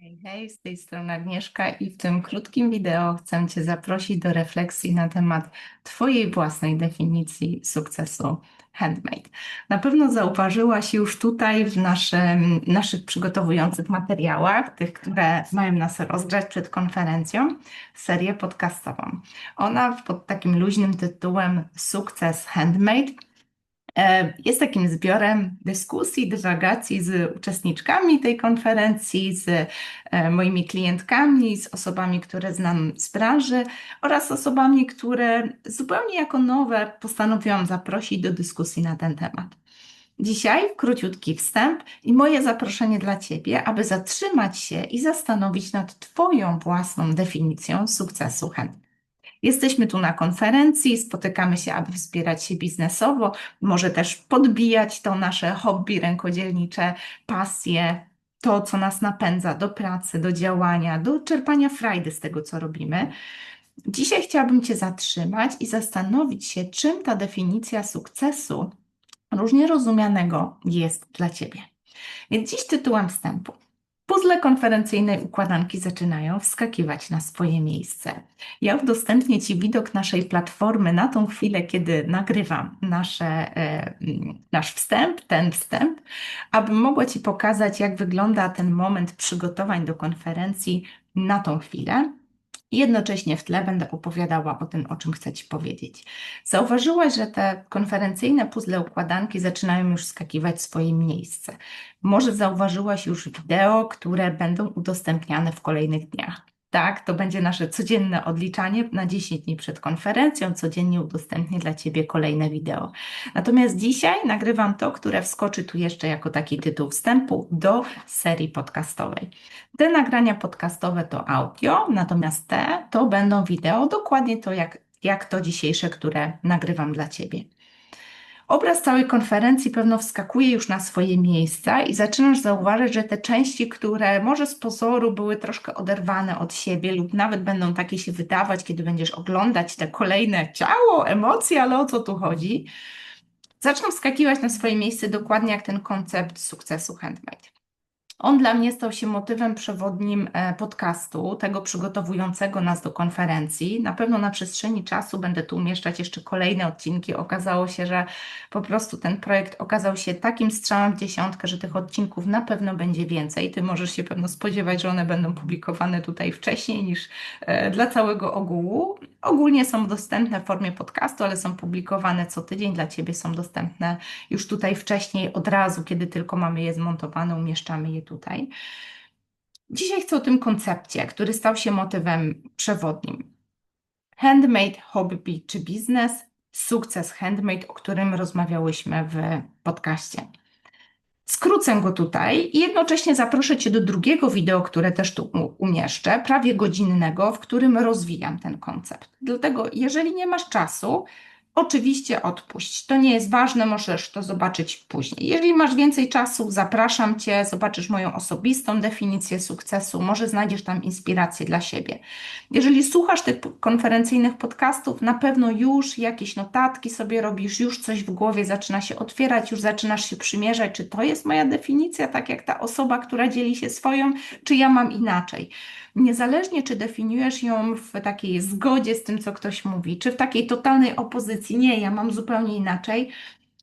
Hej, hej, z tej strony Agnieszka i w tym krótkim wideo chcę Cię zaprosić do refleksji na temat Twojej własnej definicji sukcesu handmade. Na pewno zauważyłaś już tutaj w naszym, naszych przygotowujących materiałach, tych, które mają nas rozgrać przed konferencją, serię podcastową. Ona pod takim luźnym tytułem Sukces Handmade jest takim zbiorem dyskusji, dywagacji z uczestniczkami tej konferencji, z e, moimi klientkami, z osobami, które znam z branży oraz osobami, które zupełnie jako nowe postanowiłam zaprosić do dyskusji na ten temat. Dzisiaj króciutki wstęp i moje zaproszenie dla Ciebie, aby zatrzymać się i zastanowić nad Twoją własną definicją sukcesu chętnego. Jesteśmy tu na konferencji, spotykamy się, aby wspierać się biznesowo, może też podbijać to nasze hobby rękodzielnicze, pasje, to, co nas napędza do pracy, do działania, do czerpania frajdy z tego, co robimy. Dzisiaj chciałabym Cię zatrzymać i zastanowić się, czym ta definicja sukcesu różnie rozumianego jest dla Ciebie. Więc dziś tytułem wstępu. Puzzle konferencyjnej układanki zaczynają wskakiwać na swoje miejsce. Ja udostępnię Ci widok naszej platformy na tą chwilę, kiedy nagrywam nasze, e, nasz wstęp, ten wstęp, aby mogła Ci pokazać, jak wygląda ten moment przygotowań do konferencji na tą chwilę. Jednocześnie w tle będę opowiadała o tym, o czym chcę Ci powiedzieć. Zauważyłaś, że te konferencyjne puzzle układanki zaczynają już skakiwać swoje miejsce. Może zauważyłaś już wideo, które będą udostępniane w kolejnych dniach. Tak, to będzie nasze codzienne odliczanie na 10 dni przed konferencją. Codziennie udostępnię dla Ciebie kolejne wideo. Natomiast dzisiaj nagrywam to, które wskoczy tu jeszcze jako taki tytuł wstępu do serii podcastowej. Te nagrania podcastowe to audio, natomiast te to będą wideo, dokładnie to jak, jak to dzisiejsze, które nagrywam dla Ciebie. Obraz całej konferencji pewno wskakuje już na swoje miejsca i zaczynasz zauważyć, że te części, które może z pozoru były troszkę oderwane od siebie lub nawet będą takie się wydawać, kiedy będziesz oglądać te kolejne ciało, emocje, ale o co tu chodzi, zaczną wskakiwać na swoje miejsce dokładnie jak ten koncept sukcesu handmade. On dla mnie stał się motywem przewodnim e, podcastu, tego przygotowującego nas do konferencji. Na pewno na przestrzeni czasu będę tu umieszczać jeszcze kolejne odcinki. Okazało się, że po prostu ten projekt okazał się takim strzałem w dziesiątkę, że tych odcinków na pewno będzie więcej. Ty możesz się pewno spodziewać, że one będą publikowane tutaj wcześniej niż e, dla całego ogółu. Ogólnie są dostępne w formie podcastu, ale są publikowane co tydzień. Dla Ciebie są dostępne już tutaj wcześniej, od razu, kiedy tylko mamy je zmontowane, umieszczamy je tutaj. Dzisiaj chcę o tym koncepcie, który stał się motywem przewodnim. Handmade, hobby czy biznes, sukces handmade, o którym rozmawiałyśmy w podcaście. Skrócę go tutaj i jednocześnie zaproszę Cię do drugiego wideo, które też tu umieszczę, prawie godzinnego, w którym rozwijam ten koncept. Dlatego, jeżeli nie masz czasu, Oczywiście odpuść. To nie jest ważne, możesz to zobaczyć później. Jeżeli masz więcej czasu, zapraszam Cię, zobaczysz moją osobistą definicję sukcesu, może znajdziesz tam inspirację dla siebie. Jeżeli słuchasz tych konferencyjnych podcastów, na pewno już jakieś notatki sobie robisz, już coś w głowie zaczyna się otwierać, już zaczynasz się przymierzać, czy to jest moja definicja, tak jak ta osoba, która dzieli się swoją, czy ja mam inaczej niezależnie czy definiujesz ją w takiej zgodzie z tym, co ktoś mówi, czy w takiej totalnej opozycji, nie, ja mam zupełnie inaczej,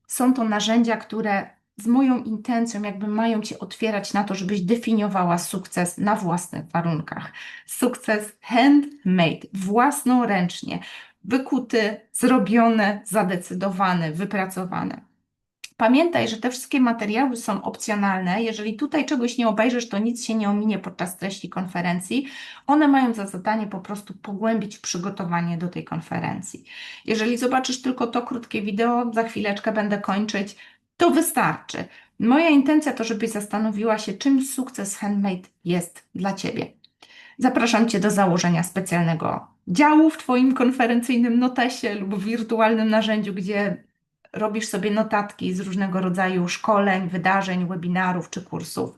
są to narzędzia, które z moją intencją jakby mają Cię otwierać na to, żebyś definiowała sukces na własnych warunkach. Sukces handmade, własnoręcznie, wykuty, zrobiony, zadecydowany, wypracowany. Pamiętaj, że te wszystkie materiały są opcjonalne. Jeżeli tutaj czegoś nie obejrzysz, to nic się nie ominie podczas treści konferencji. One mają za zadanie po prostu pogłębić przygotowanie do tej konferencji. Jeżeli zobaczysz tylko to krótkie wideo, za chwileczkę będę kończyć, to wystarczy. Moja intencja to, żebyś zastanowiła się, czym sukces handmade jest dla Ciebie. Zapraszam Cię do założenia specjalnego działu w Twoim konferencyjnym notesie lub wirtualnym narzędziu, gdzie robisz sobie notatki z różnego rodzaju szkoleń, wydarzeń, webinarów czy kursów.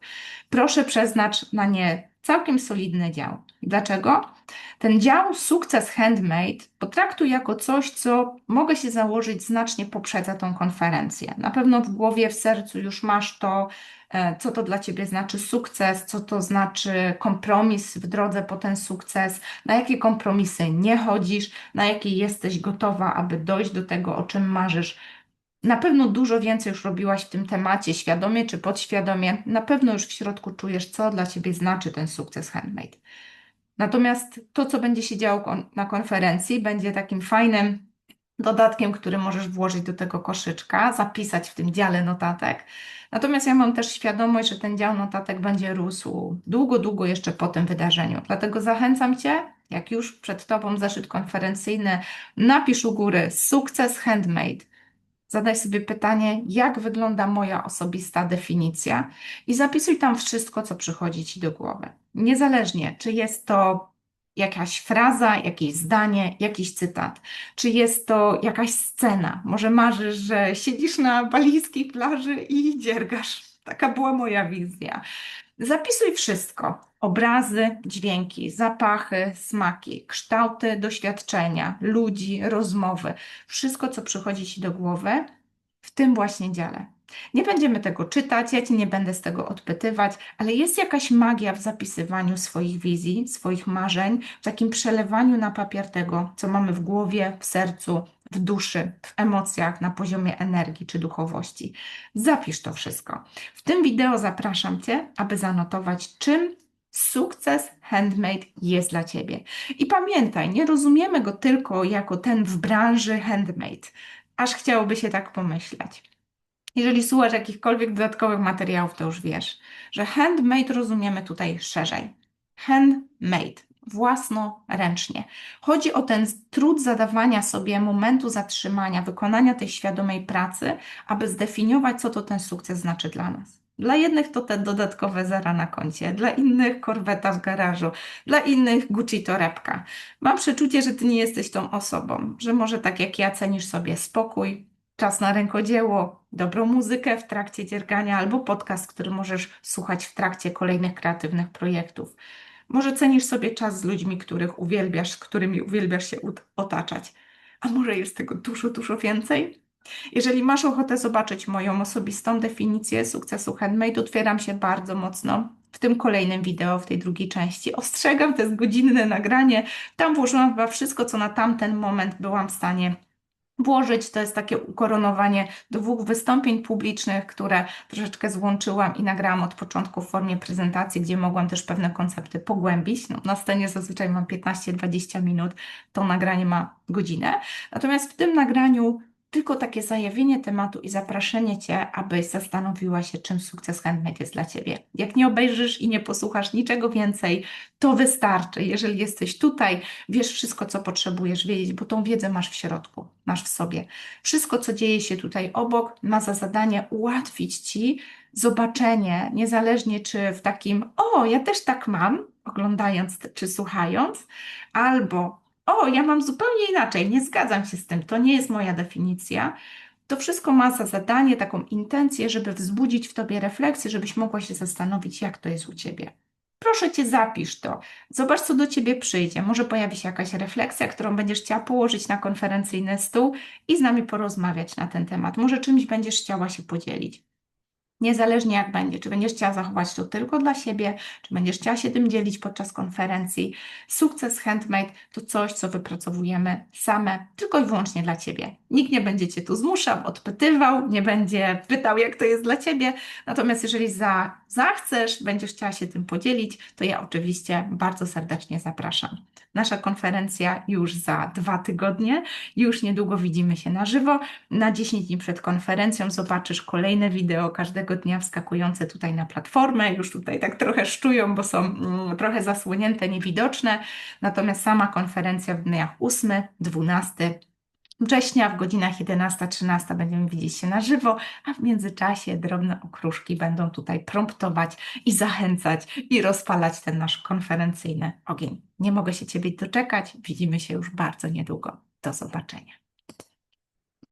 Proszę przeznacz na nie całkiem solidny dział. Dlaczego? Ten dział sukces handmade potraktuj jako coś, co mogę się założyć znacznie poprzedza tą konferencję. Na pewno w głowie, w sercu już masz to, e, co to dla Ciebie znaczy sukces, co to znaczy kompromis w drodze po ten sukces, na jakie kompromisy nie chodzisz, na jakie jesteś gotowa, aby dojść do tego, o czym marzysz. Na pewno dużo więcej już robiłaś w tym temacie, świadomie czy podświadomie. Na pewno już w środku czujesz, co dla Ciebie znaczy ten sukces handmade. Natomiast to, co będzie się działo na konferencji, będzie takim fajnym dodatkiem, który możesz włożyć do tego koszyczka, zapisać w tym dziale notatek. Natomiast ja mam też świadomość, że ten dział notatek będzie rósł długo, długo jeszcze po tym wydarzeniu. Dlatego zachęcam Cię, jak już przed Tobą zeszyt konferencyjny, napisz u góry sukces handmade Zadaj sobie pytanie, jak wygląda moja osobista definicja i zapisuj tam wszystko, co przychodzi ci do głowy. Niezależnie, czy jest to jakaś fraza, jakieś zdanie, jakiś cytat, czy jest to jakaś scena. Może marzysz, że siedzisz na balijskiej plaży i dziergasz. Taka była moja wizja. Zapisuj wszystko. Obrazy, dźwięki, zapachy, smaki, kształty, doświadczenia, ludzi, rozmowy. Wszystko, co przychodzi Ci do głowy w tym właśnie dziale. Nie będziemy tego czytać, ja Ci nie będę z tego odpytywać, ale jest jakaś magia w zapisywaniu swoich wizji, swoich marzeń, w takim przelewaniu na papier tego, co mamy w głowie, w sercu, w duszy, w emocjach, na poziomie energii czy duchowości. Zapisz to wszystko. W tym wideo zapraszam Cię, aby zanotować, czym sukces handmade jest dla Ciebie. I pamiętaj, nie rozumiemy go tylko jako ten w branży handmade, aż chciałoby się tak pomyśleć. Jeżeli słuchasz jakichkolwiek dodatkowych materiałów, to już wiesz, że handmade rozumiemy tutaj szerzej. Handmade własnoręcznie. Chodzi o ten trud zadawania sobie momentu zatrzymania, wykonania tej świadomej pracy, aby zdefiniować, co to ten sukces znaczy dla nas. Dla jednych to te dodatkowe zera na koncie, dla innych korweta w garażu, dla innych Gucci torebka. Mam przeczucie, że ty nie jesteś tą osobą, że może tak jak ja cenisz sobie spokój, czas na rękodzieło, dobrą muzykę w trakcie dziergania albo podcast, który możesz słuchać w trakcie kolejnych kreatywnych projektów. Może cenisz sobie czas z ludźmi, których uwielbiasz, z którymi uwielbiasz się otaczać. A może jest tego dużo, dużo więcej? Jeżeli masz ochotę zobaczyć moją osobistą definicję sukcesu handmade, otwieram się bardzo mocno w tym kolejnym wideo, w tej drugiej części. Ostrzegam, to jest godzinne nagranie. Tam włożyłam chyba wszystko, co na tamten moment byłam w stanie włożyć. To jest takie ukoronowanie dwóch wystąpień publicznych, które troszeczkę złączyłam i nagrałam od początku w formie prezentacji, gdzie mogłam też pewne koncepty pogłębić. No, na scenie zazwyczaj mam 15-20 minut, to nagranie ma godzinę. Natomiast w tym nagraniu tylko takie zajawienie tematu i zapraszenie Cię, abyś zastanowiła się, czym sukces handmade jest dla Ciebie. Jak nie obejrzysz i nie posłuchasz niczego więcej, to wystarczy. Jeżeli jesteś tutaj, wiesz wszystko, co potrzebujesz wiedzieć, bo tą wiedzę masz w środku, masz w sobie. Wszystko, co dzieje się tutaj obok, ma za zadanie ułatwić Ci zobaczenie, niezależnie czy w takim, o, ja też tak mam, oglądając czy słuchając, albo o, ja mam zupełnie inaczej, nie zgadzam się z tym, to nie jest moja definicja. To wszystko ma za zadanie taką intencję, żeby wzbudzić w tobie refleksję, żebyś mogła się zastanowić, jak to jest u ciebie. Proszę cię, zapisz to. Zobacz, co do ciebie przyjdzie. Może pojawi się jakaś refleksja, którą będziesz chciała położyć na konferencyjny stół i z nami porozmawiać na ten temat. Może czymś będziesz chciała się podzielić. Niezależnie jak będzie, czy będziesz chciała zachować to tylko dla siebie, czy będziesz chciała się tym dzielić podczas konferencji. Sukces Handmade to coś, co wypracowujemy same, tylko i wyłącznie dla Ciebie. Nikt nie będzie Cię tu zmuszał, odpytywał, nie będzie pytał, jak to jest dla Ciebie. Natomiast jeżeli za, zachcesz, będziesz chciała się tym podzielić, to ja oczywiście bardzo serdecznie zapraszam. Nasza konferencja już za dwa tygodnie, już niedługo widzimy się na żywo. Na 10 dni przed konferencją zobaczysz kolejne wideo każdego dnia wskakujące tutaj na platformę. Już tutaj tak trochę szczują, bo są mm, trochę zasłonięte, niewidoczne. Natomiast sama konferencja w dniach 8, 12 września w godzinach 11-13 będziemy widzieć się na żywo, a w międzyczasie drobne okruszki będą tutaj promptować i zachęcać i rozpalać ten nasz konferencyjny ogień. Nie mogę się Ciebie doczekać. Widzimy się już bardzo niedługo. Do zobaczenia.